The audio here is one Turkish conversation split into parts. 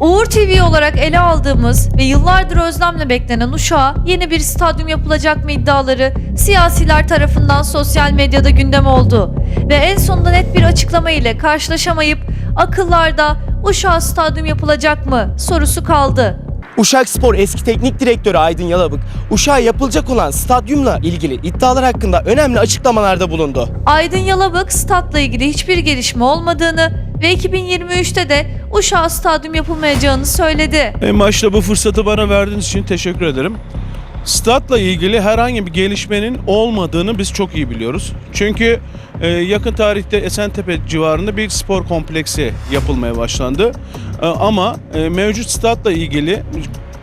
Uğur TV olarak ele aldığımız ve yıllardır özlemle beklenen Uşak'a yeni bir stadyum yapılacak mı iddiaları siyasiler tarafından sosyal medyada gündem oldu. Ve en sonunda net bir açıklama ile karşılaşamayıp akıllarda Uşak'a stadyum yapılacak mı sorusu kaldı. Uşak Spor eski teknik direktörü Aydın Yalabık, Uşak'a yapılacak olan stadyumla ilgili iddialar hakkında önemli açıklamalarda bulundu. Aydın Yalabık statla ilgili hiçbir gelişme olmadığını ve 2023'te de Uşak'a stadyum yapılmayacağını söyledi. En başta bu fırsatı bana verdiğiniz için teşekkür ederim. Statla ilgili herhangi bir gelişmenin olmadığını biz çok iyi biliyoruz. Çünkü e, yakın tarihte Esentepe civarında bir spor kompleksi yapılmaya başlandı. E, ama e, mevcut statla ilgili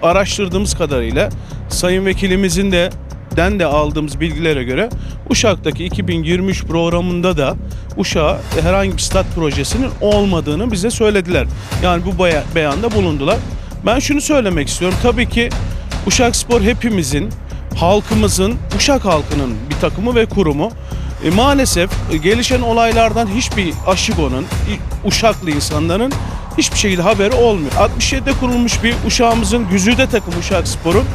araştırdığımız kadarıyla Sayın Vekilimizin de den de aldığımız bilgilere göre Uşak'taki 2023 programında da Uşak'a herhangi bir stat projesinin olmadığını bize söylediler. Yani bu beyanda bulundular. Ben şunu söylemek istiyorum. Tabii ki Uşak Spor hepimizin, halkımızın, Uşak halkının bir takımı ve kurumu. E, maalesef e, gelişen olaylardan hiçbir Aşigo'nun, Uşaklı insanların hiçbir şekilde haberi olmuyor. 67'de kurulmuş bir Uşağımızın güzide takım Uşak Spor'un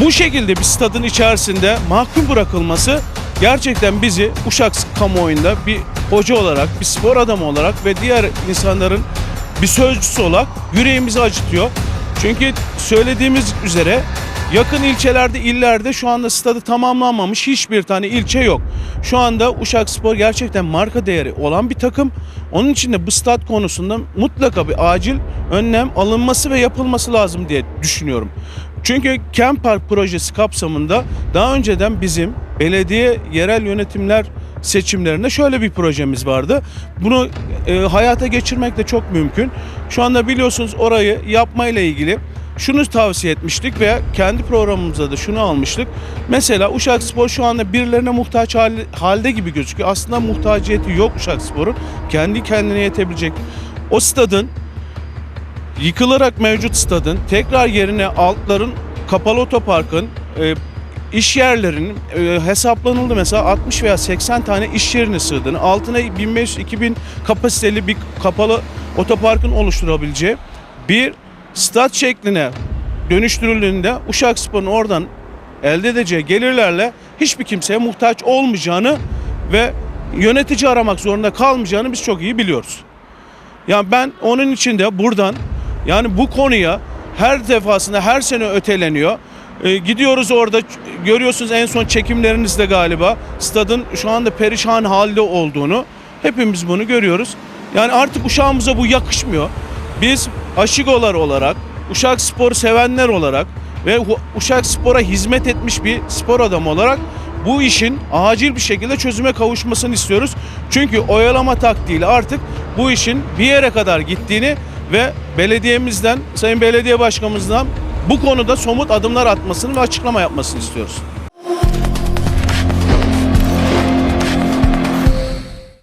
bu şekilde bir stadın içerisinde mahkum bırakılması gerçekten bizi Uşak kamuoyunda bir hoca olarak, bir spor adamı olarak ve diğer insanların bir sözcüsü olarak yüreğimizi acıtıyor. Çünkü söylediğimiz üzere yakın ilçelerde, illerde şu anda stadı tamamlanmamış hiçbir tane ilçe yok. Şu anda Uşak Spor gerçekten marka değeri olan bir takım. Onun için de bu stat konusunda mutlaka bir acil önlem alınması ve yapılması lazım diye düşünüyorum. Çünkü Kent Park projesi kapsamında daha önceden bizim belediye yerel yönetimler seçimlerinde şöyle bir projemiz vardı. Bunu e, hayata geçirmek de çok mümkün. Şu anda biliyorsunuz orayı yapmayla ilgili şunu tavsiye etmiştik ve kendi programımızda da şunu almıştık. Mesela Uşak Spor şu anda birilerine muhtaç hali- halde gibi gözüküyor. Aslında muhtaciyeti yok Uşak Spor'un. Kendi kendine yetebilecek. O stadın yıkılarak mevcut stadın tekrar yerine altların kapalı otoparkın e, iş yerlerinin e, hesaplanıldı mesela 60 veya 80 tane iş yerine sığdığını altına 1500-2000 kapasiteli bir kapalı otoparkın oluşturabileceği bir stat şekline dönüştürüldüğünde Uşak Spor'un oradan elde edeceği gelirlerle hiçbir kimseye muhtaç olmayacağını ve yönetici aramak zorunda kalmayacağını biz çok iyi biliyoruz. Yani ben onun için de buradan yani bu konuya her defasında her sene öteleniyor. Ee, gidiyoruz orada görüyorsunuz en son çekimlerinizde galiba stadın şu anda perişan halde olduğunu hepimiz bunu görüyoruz. Yani artık uşağımıza bu yakışmıyor. Biz aşigolar olarak, Uşak Spor sevenler olarak ve Uşak Spor'a hizmet etmiş bir spor adamı olarak bu işin acil bir şekilde çözüme kavuşmasını istiyoruz. Çünkü oyalama taktiğiyle artık bu işin bir yere kadar gittiğini ve belediyemizden, Sayın Belediye Başkanımızdan bu konuda somut adımlar atmasını ve açıklama yapmasını istiyoruz.